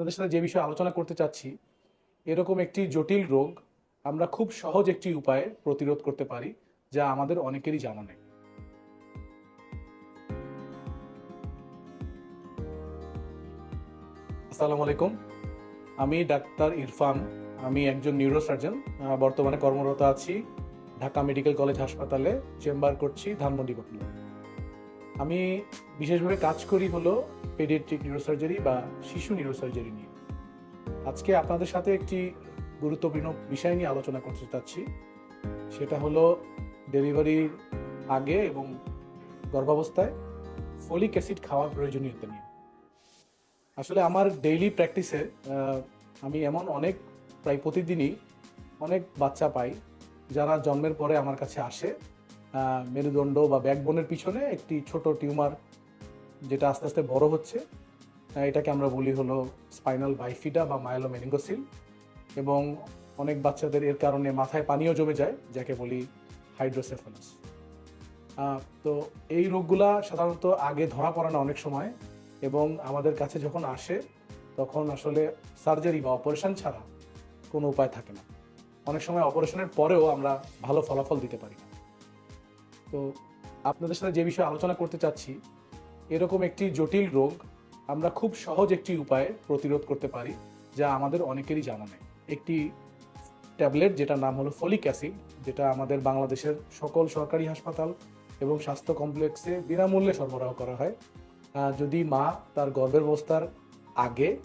আপনাদের সাথে যে বিষয়ে আলোচনা করতে চাচ্ছি, এরকম একটি জটিল রোগ আমরা খুব সহজ একটি উপায়ে প্রতিরোধ করতে পারি, যা আমাদের অনেকেরই জানা নেই। আসসালামু আলাইকুম। আমি ডাক্তার ইরফান। আমি একজন নিউরোসার্জন বর্তমানে কর্মরত আছি। ঢাকা মেডিকেল কলেজ হাসপাতালে চেম্বার করছি ধানমন্ডি বটনা আমি বিশেষভাবে কাজ করি হলো পেডিয়াট্রিক নিউরোসার্জারি বা শিশু নিউরোসার্জারি নিয়ে। আজকে আপনাদের সাথে একটি গুরুত্বপূর্ণ বিষয় নিয়ে আলোচনা করতে চাচ্ছি। সেটা হলো ডেলিভারির আগে এবং গর্ভাবস্থায় ফলিক অ্যাসিড খাওয়ার প্রয়োজনীয়তা নিয়ে। আসলে আমার ডেইলি প্র্যাকটিসে আমি এমন অনেক, প্রায় প্রতিদিনই অনেক বাচ্চা পাই যারা জন্মের পরে আমার কাছে আসে। মেরুদণ্ড বা ব্যাকবোনের পিছনে একটি ছোট টিউমার যেটা আস্তে আস্তে বড় হচ্ছে। এটাকে আমরা বলি হলো স্পাইনাল বাইফিডা বা মায়োলোমেনিঙ্গোসিল এবং অনেক বাচ্চাদের এর কারণে মাথায় পানিও জমে যায়, যাকে বলি হাইড্রোসেফালাস তো এই রোগগুলা সাধারণত আগে ধরা পড়ে না অনেক সময় এবং আমাদের কাছে যখন আসে, তখন আসলে সার্জারি বা অপারেশন ছাড়া কোনো উপায় থাকে না। অনেক সময় অপারেশনের পরেও আমরা ভালো ফলাফল দিতে পারি না। তো আপনাদের সাথে যে বিষয়ে আলোচনা করতে চাচ্ছি, এরকম একটি জটিল রোগ আমরা খুব সহজ একটি উপায়ে প্রতিরোধ করতে পারি, যা আমাদের অনেকেরই জানা নেই। একটি ট্যাবলেট যেটার নাম হলো ফলিক অ্যাসিড, যেটা আমাদের বাংলাদেশের সকল সরকারি হাসপাতাল এবং স্বাস্থ্য কমপ্লেক্সে বিনামূল্যে সরবরাহ করা হয়। যদি মা তার গর্ভের অবস্থার আগে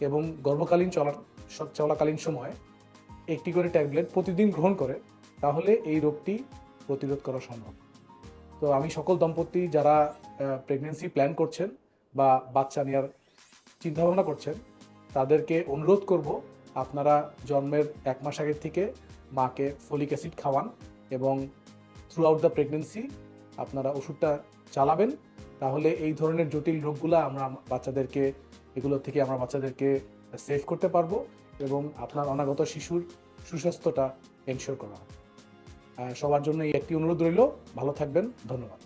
এবং গর্ভকালীন চলা স- চলাকালীন সময় একটি করে ট্যাবলেট প্রতিদিন গ্রহণ করে, তাহলে এই রোগটি প্রতিরোধ করা সম্ভব। তো আমি সকল দম্পতি যারা প্রেগনেন্সি প্ল্যান করছেন বা বাচ্চা নেওয়ার চিন্তাভাবনা করছেন, তাদেরকে অনুরোধ করব আপনারা জন্মের এক মাস আগের থেকে মাকে ফলিক অ্যাসিড খাওয়ান এবং থ্রু আউট দ্য প্রেগনেন্সি আপনারা ওষুধটা চালাবেন। তাহলে এই ধরনের জটিল রোগগুলো আমরা বাচ্চাদেরকে, এগুলো থেকে আমরা বাচ্চাদেরকে সেভ করতে পারব এবং আপনার অনাগত শিশুর সুস্বাস্থ্যটা এনশোর করা সবার জন্য এই একটি অনুরোধ রইল। ভালো থাকবেন। ধন্যবাদ।